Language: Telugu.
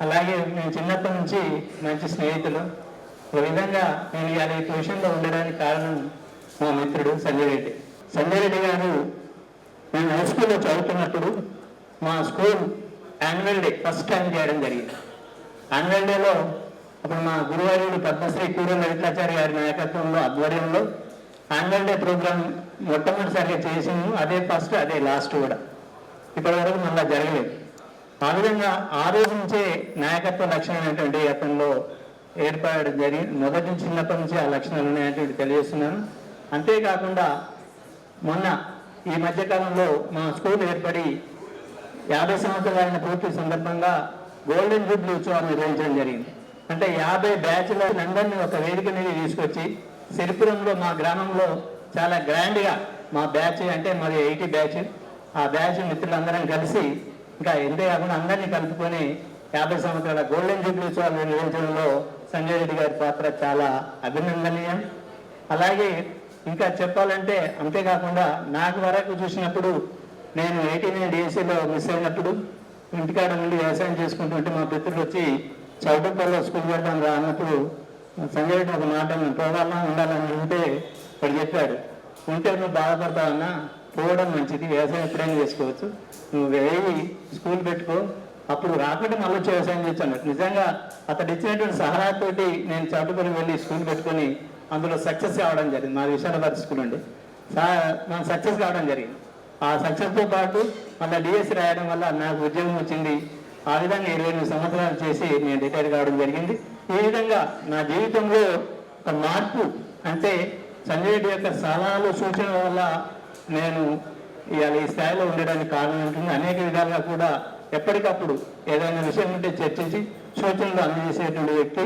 అలాగే నేను చిన్నప్పటి నుంచి మంచి స్నేహితులు. ఒక విధంగా నేను ఇవాళ ఈ పొజిషన్లో ఉండడానికి కారణం మా మిత్రుడు సంజయ్ రెడ్డి. సంజయ్ రెడ్డి గారు నేను హై స్కూల్లో చదువుతున్నప్పుడు మా school annual day first time చేయడం జరిగింది. యాన్యువల్ డేలో అప్పుడు మా గురువార్యుడు పద్మశ్రీ కూర లలితాచార్య గారి నాయకత్వంలో ఆధ్వర్యంలో యాన్యువల్ డే ప్రోగ్రామ్ మొట్టమొదటిసారిగా చేసింది. అదే ఫస్ట్ అదే లాస్ట్ కూడా. ఇప్పటి వరకు మళ్ళీ జరగలేదు. ఆ విధంగా ఆ రోజు నుంచే నాయకత్వ లక్షణమైనటువంటి అతనిలో ఏర్పడడం జరిగి మొదటి నుంచి చిన్నప్పటి నుంచి ఆ లక్షణాలు ఉన్నాయనేటువంటి తెలియజేస్తున్నాను. అంతేకాకుండా మొన్న ఈ మధ్యకాలంలో మా స్కూల్ ఏర్పడి యాభై సంవత్సరాలైన పూర్తి సందర్భంగా గోల్డెన్ జూబ్లీ ఉత్సవాన్ని నిర్వహించడం జరిగింది. అంటే యాభై బ్యాచ్ల అందరినీ ఒక వేదిక మీద తీసుకొచ్చి సిరిపురంలో మా గ్రామంలో చాలా గ్రాండ్గా మా బ్యాచ్ అంటే మరి ఎయిటీ బ్యాచ్. ఆ బ్యాచ్ మిత్రులందరం కలిసి ఇంకా ఎంతే కాకుండా అందరినీ కలుపుకొని యాభై సంవత్సరాల గోల్డెన్ జూబ్లీ ఉత్సవాలు నిర్వహించడంలో సంజయ్ రెడ్డి గారి పాత్ర చాలా అభినందనీయం. అలాగే ఇంకా చెప్పాలంటే అంతేకాకుండా నాకు వరకు చూసినప్పుడు నేను ఎయిటీ నైన్ డిఎస్సీలో మిస్ అయినప్పుడు ఇంటికాడ నుండి వ్యవసాయం చేసుకుంటుంటే మా పితృలు వచ్చి చౌటప్పల్లో స్కూల్ పెడతాం రా అన్నప్పుడు సంజయ్ రెడ్డి ఒక మాట "నువ్వు పోవాలా ఉండాలని ఉంటే ఇక్కడ చెప్పాడు. ఉంటే నువ్వు బాధపడతావన్నా పోవడం మంచిది వ్యవసాయం ఎప్పుడైనా చేసుకోవచ్చు. నువ్వు వేయి స్కూల్ పెట్టుకో. అప్పుడు రాకుండా మళ్ళీ వచ్చి వ్యవసాయం చేస్తాను నిజంగా అతడు ఇచ్చినటువంటి సహాయతోటి నేను చదువుకొని వెళ్ళి స్కూల్ పెట్టుకొని అందులో సక్సెస్ కావడం జరిగింది. మా విశాలభారతి స్కూల్ అండి. మనం సక్సెస్ కావడం జరిగింది. ఆ సక్సెస్తో పాటు మళ్ళీ డిఎస్ రాయడం వల్ల నాకు ఉద్యోగం వచ్చింది. ఆ విధంగా ఇరవై ఎనిమిది సంవత్సరాలు చేసి నేను రిటైర్ కావడం జరిగింది. ఈ విధంగా నా జీవితంలో ఒక మార్పు అంటే సంజయ్ రెడ్డి యొక్క సలహాలు సూచనల వల్ల నేను ఇవాళ ఈ స్థాయిలో ఉండడానికి కారణం ఉంటుంది అనేక విధాలుగా కూడా ఎప్పటికప్పుడు ఏదైనా విషయం ఉంటే చర్చించి సూచనలు అందజేసేటువంటి వ్యక్తి.